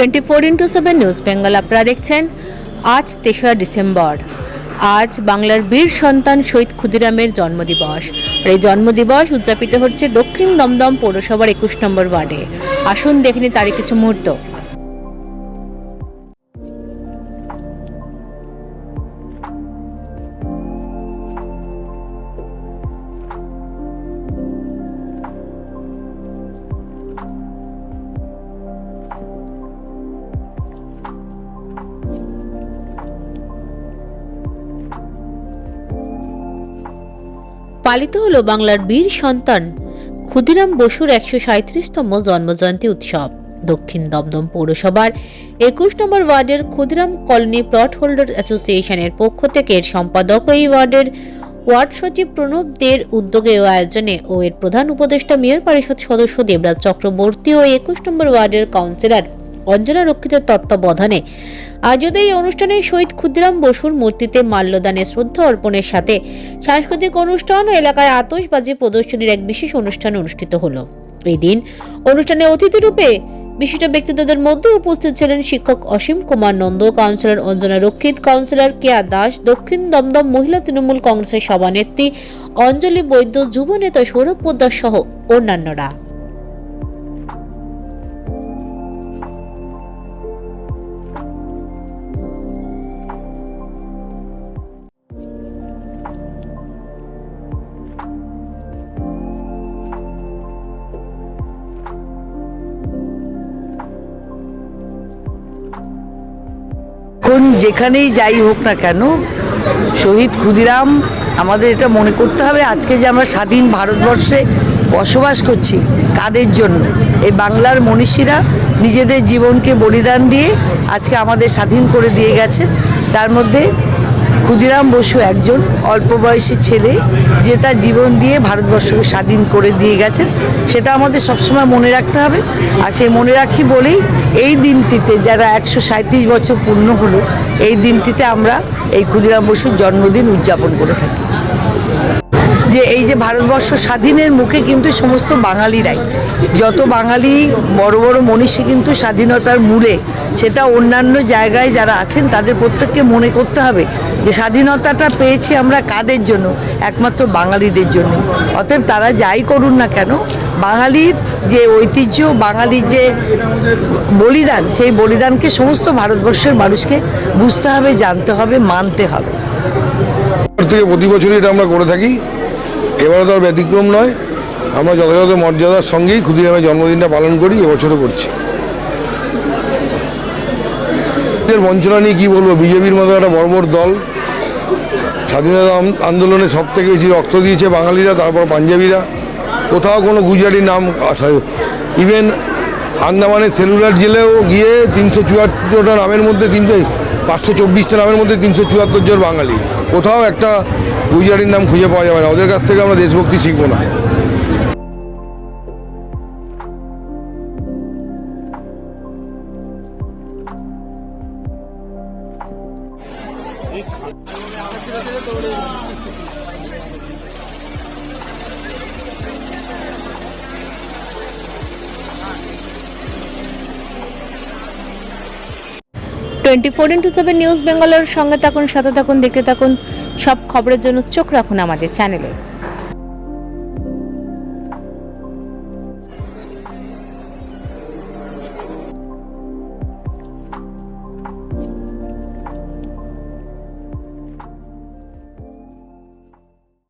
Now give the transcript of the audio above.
Twenty four into seven news Bengal আপনারা দেখছেন। আজ তেসরা ডিসেম্বর। আজ বাংলার বীর সন্তান শহীদ ক্ষুদিরামের জন্মদিবস। এই জন্মদিবস উদযাপিত হচ্ছে দক্ষিণ দমদম পৌরসভার একুশ নম্বর ওয়ার্ডে। আসুন দেখিনি তারই কিছু মুহূর্ত। পালিত হলো বাংলার বীর সন্তান ক্ষুদিরাম বসুর একশো সাঁত্রিশতম জন্মজয়ন্তী উৎসব। দক্ষিণ দমদম পৌরসভার একুশ নম্বর ওয়ার্ডের ক্ষুদিরাম কলোনি প্লট হোল্ডার অ্যাসোসিয়েশনের পক্ষ থেকে এর সম্পাদক এই ওয়ার্ডের ওয়ার্ড সচিব প্রণব দের উদ্যোগে ও আয়োজনে ও এর প্রধান উপদেষ্টা মেয়র পরিষদ সদস্য দেবরাজ চক্রবর্তী ও একুশ নম্বর ওয়ার্ডের কাউন্সিলর অঞ্জনা রক্ষিতের তত্ত্বাবধানে আয়োজিত এই অনুষ্ঠানে শহীদ ক্ষুদিরাম বসুর মূর্তিতে মাল্যদানে শ্রদ্ধা অর্পণের সাথে সাংস্কৃতিক অনুষ্ঠান ও এলাকায় আতশবাজি প্রদর্শনীর এক বিশেষ অনুষ্ঠান অনুষ্ঠিত হলো। এই দিন অনুষ্ঠানে অতিথিরূপে বিশিষ্ট ব্যক্তিত্বদের মধ্যে উপস্থিত ছিলেন শিক্ষক অসীম কুমার নন্দ, কাউন্সিলর অঞ্জনা রক্ষিত, কাউন্সিলর কেয়া দাস, দক্ষিণ দমদম মহিলা তৃণমূল কংগ্রেসের সভানেত্রী অঞ্জলি বৈদ্য, যুব নেতা সৌরভ পোদ্দার সহ অন্যান্যরা। যেখানেই যাই হোক না কেন, শহীদ ক্ষুদিরাম, আমাদের এটা মনে করতে হবে আজকে যে আমরা স্বাধীন ভারতবর্ষে বসবাস করছি, কাদের জন্য? এই বাংলার মনীষীরা নিজেদের জীবনকে বলিদান দিয়ে আজকে আমাদের স্বাধীন করে দিয়ে গেছেন। তার মধ্যে ক্ষুদিরাম বসু একজন অল্প বয়সী ছেলে যে তার জীবন দিয়ে ভারতবর্ষকে স্বাধীন করে দিয়ে গেছেন, সেটা আমাদের সবসময় মনে রাখতে হবে। আর সেই মনে রাখি বলেই এই দিনটিতে যারা একশো সাঁত্রিশ বছর পূর্ণ হলো, এই দিনটিতে আমরা এই ক্ষুদিরাম বসুর জন্মদিন উদযাপন করে থাকি। যে এই যে ভারতবর্ষ স্বাধীনের মুখে কিন্তু সমস্ত বাঙালিরাই, যত বাঙালি, বড় বড় মনীষী কিন্তু স্বাধীনতার মূলে, সেটা অন্যান্য জায়গায় যারা আছেন, তাদের প্রত্যেককে মনে করতে হবে যে স্বাধীনতাটা পেয়েছি আমরা কাদের জন্য? একমাত্র বাঙালিদের জন্য। অতএব তারা যাই করুন না কেন, বাঙালির যে ঐতিহ্য, বাঙালির যে বলিদান, সেই বলিদানকে সমস্ত ভারতবর্ষের মানুষকে বুঝতে হবে, জানতে হবে, মানতে হবে। থেকে প্রতি বছরই এটা আমরা করে থাকি। এবারে তো ব্যতিক্রম নয়। আমরা যথাযথ মর্যাদার সঙ্গেই ক্ষুদিরামের জন্মদিনটা পালন করি, এবছরও করছি। এদের বঞ্চনা নিয়ে কী বলব? বিজেপির মতো একটা বড় বড় দল স্বাধীনতা আন্দোলনে সব থেকে বেশি রক্ত দিয়েছে বাঙালিরা, তারপর পাঞ্জাবিরা। কোথাও কোনো গুজরাটির নাম ইভেন আন্দামানের সেলুলার জেলেও গিয়ে তিনশো চুয়াত্তরটা নামের মধ্যে তিনশো, পাঁচশো চব্বিশটা নামের মধ্যে তিনশো চুয়াত্তর জন বাঙালি। কোথাও একটা গুজরাটির নাম খুঁজে পাওয়া যাবে না। ওদের কাছ থেকে আমরা দেশভক্তি শিখব না। Twenty four into seven news Bangalore সঙ্গে থাকুন, সাথে থাকুন, দেখতে থাকুন। সব খবরের জন্য চোখ রাখুন আমাদের চ্যানেলে।